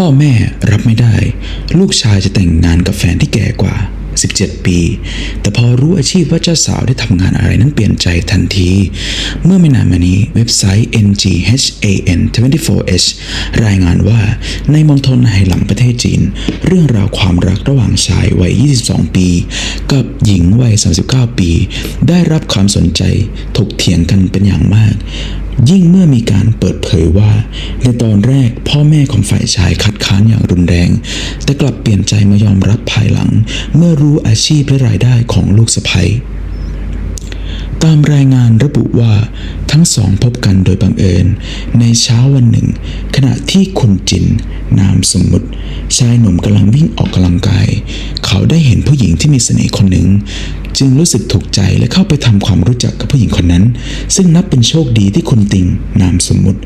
พ่อแม่รับไม่ได้ ลูกชายจะแต่งงานกับแฟนที่แก่กว่า 17 ปี แต่พอรู้อาชีพว่าเจ้าสาวได้ทำงานอะไรนั้นเปลี่ยนใจทันที เมื่อไม่นานมานี้เว็บไซต์ nghan 24h รายงานว่าในมณฑลไหหลำประเทศจีน เรื่องราวความรักระหว่างชายวัย 22 ปี กับหญิงวัย 39 ปี ได้รับความสนใจถกเถียงกันเป็นอย่างมาก ยิ่งเมื่อมีการเปิดเผยว่า ในตอนแรกพ่อแม่ของฝ่ายชายคัดค้านอย่างรุนแรง แต่กลับเปลี่ยนใจมายอมรับภายหลัง เมื่อรู้อาชีพและรายได้ของลูกสะใภ้ตามรายงานระบุว่า ทั้งสองพบกันโดยบังเอิญ ในเช้าวันหนึ่ง ขณะที่คุณจิน นามสมมุติ ชายหนุ่มกำลังวิ่งออกกำลังกาย เขาได้เห็นผู้หญิงที่มีเสน่ห์คนหนึ่ง จึงรู้สึกถูกใจและเข้าไปทำความรู้จักกับผู้หญิงคนนั้น ซึ่งนับเป็นโชคดีที่คุณติง นามสมมุติ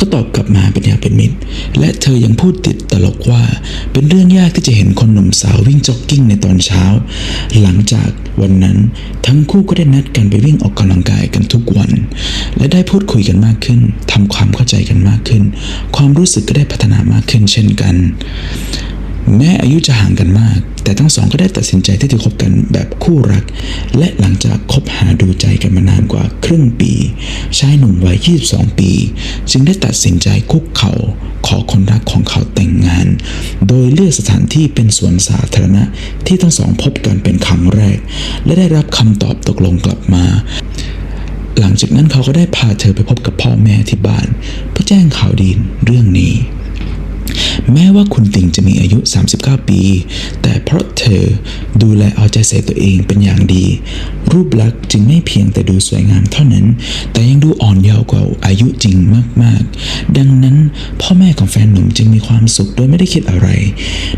ก็ตอบกลับมาเป็นอย่างเป็นมิตร และเธอยังพูดติดตลกว่า เป็นเรื่องยากที่จะเห็นคนหนุ่มสาววิ่งจ็อกกิ้งในตอนเช้า หลังจากวันนั้นทั้งคู่ก็ได้นัดกันไปวิ่งออกกำลังกายกันทุกวัน และได้พูดคุยกันมากขึ้นทำความเข้าใจกันมากขึ้น ความรู้สึกก็ได้พัฒนามากขึ้นเช่นกันแม้อายุจะห่างกันมาก แต่ทั้งสองก็ได้ตัดสินใจที่จะคบกันแบบคู่รัก และหลังจากคบหา กันมานานกว่าครึ่งปี ชายหนุ่มวัย 22 ปี จึงได้ตัดสินใจคุกเขา่าขอคนรักของเขาแต่งงาน โดยเลือกสถานที่เป็นสวนสาธารณะที่ทั้งสองพบกันเป็นครั้งแรก และได้รับคำตอบตกลงกลับมาหลังจากนั้นเขาก็ได้พาเธอไปพบกับพ่อแม่ที่บ้าน เพื่อแจ้งข่าวดีเรื่องนี้ แม้ว่าคุณติงจะมีอายุ 39 ปี แต่เพราะเธอดูแลเอาใจใส่ตัวเองเป็นอย่างดี รูปลักษณ์จึงไม่เพียงแต่ดูสวยงามเท่านั้น แต่ยังดูอ่อนเยาว์กว่าอายุจริงมากๆ ดังนั้นพ่อแม่ของแฟนหนุ่มจึงมีความสุขโดยไม่ได้คิดอะไร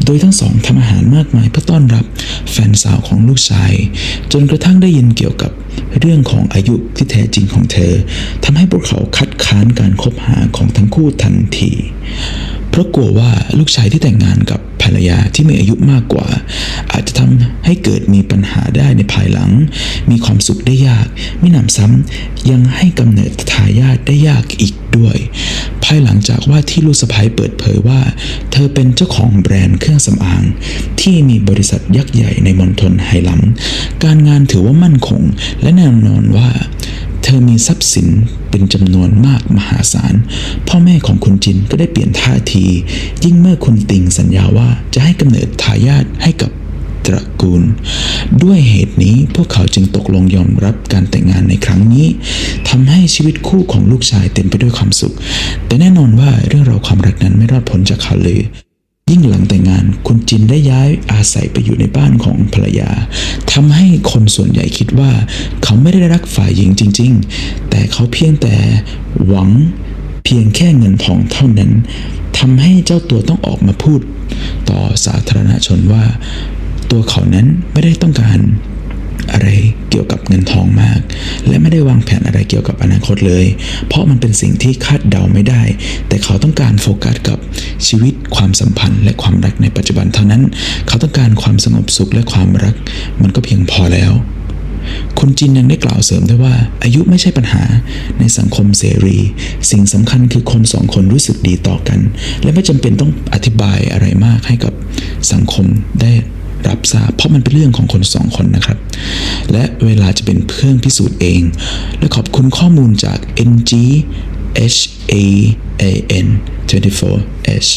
โดยทั้งสองทำอาหารมากมายเพื่อต้อนรับแฟนสาวของลูกชาย จนกระทั่งได้ยินเกี่ยวกับเรื่องของอายุที่แท้จริงของเธอทำให้พวกเขาคัดค้านการคบหาของทั้งคู่ทันที เพราะกลัวว่าลูกชายที่แต่งงานกับภรรยาที่มีอายุมากกว่า อาจจะทำให้เกิดมีปัญหาได้ในภายหลัง มีความสุขได้ยากไมิหนำซ้ำยังให้กำเนิดทายาทได้ยากอีกด้วย ภายหลังจากว่าที่ลูกสะใภ้เปิดเผยว่า เธอเป็นเจ้าของแบรนด์เครื่องสำอาง ที่มีบริษัทยักษ์ใหญ่ในมณฑลไหหลำการงานถือว่ามั่นคง และแน่นอนว่า ทรัพย์สินเป็นจำนวนมากมหาศาล พ่อแม่ของคุณจินก็ได้เปลี่ยนท่าที ยิ่งเมื่อคุณติงสัญญาว่าจะให้กำเนิดทายาทให้กับตระกูล ด้วยเหตุนี้พวกเขาจึงตกลงยอมรับการแต่งงานในครั้งนี้ทำให้ชีวิตคู่ของลูกชายเต็มไปด้วยความสุข แต่แน่นอนว่าเรื่องราวความรักนั้นไม่รอดพ้นจากข่าวลือยิ่งหลังแต่ง คุณจินได้ย้ายอาศัยไปอยู่ในบ้านของภรรยาทำให้คนส่วนใหญ่คิดว่า เขาไม่ได้รักฝ่ายหญิงจริง ๆ แต่เขาเพียงแต่หวังเพียงแค่เงินทองเท่านั้นทำให้เจ้าตัวต้องออกมาพูด ต่อสาธารณชนว่า ตัวเขานั้นไม่ได้ต้องการ อะไรเกี่ยวกับเงินทองมาก และไม่ได้วางแผนอะไรเกี่ยวกับอนาคตเลย เพราะมันเป็นสิ่งที่คาดเดาไม่ได้ แต่เขาต้องการโฟกัสกับชีวิตความสัมพันธ์ และความรักในปัจจุบันเท่านั้น เขาต้องการความสงบสุขและความรัก มันก็เพียงพอแล้วคุณจินยังได้กล่าวเสริมด้วยว่า อายุไม่ใช่ปัญหาในสังคมเสรี สิ่งสำคัญคือคนสองคนรู้สึกดีต่อกัน และไม่จำเป็นต้องอธิบายอะไรมากให้กับสังคมได้ รับทราบ เพราะมันเป็นเรื่องของคนสองคนนะครับ และเวลาจะเป็นเครื่องพิสูจน์เอง และขอบคุณข้อมูลจาก NG H A A N 24 H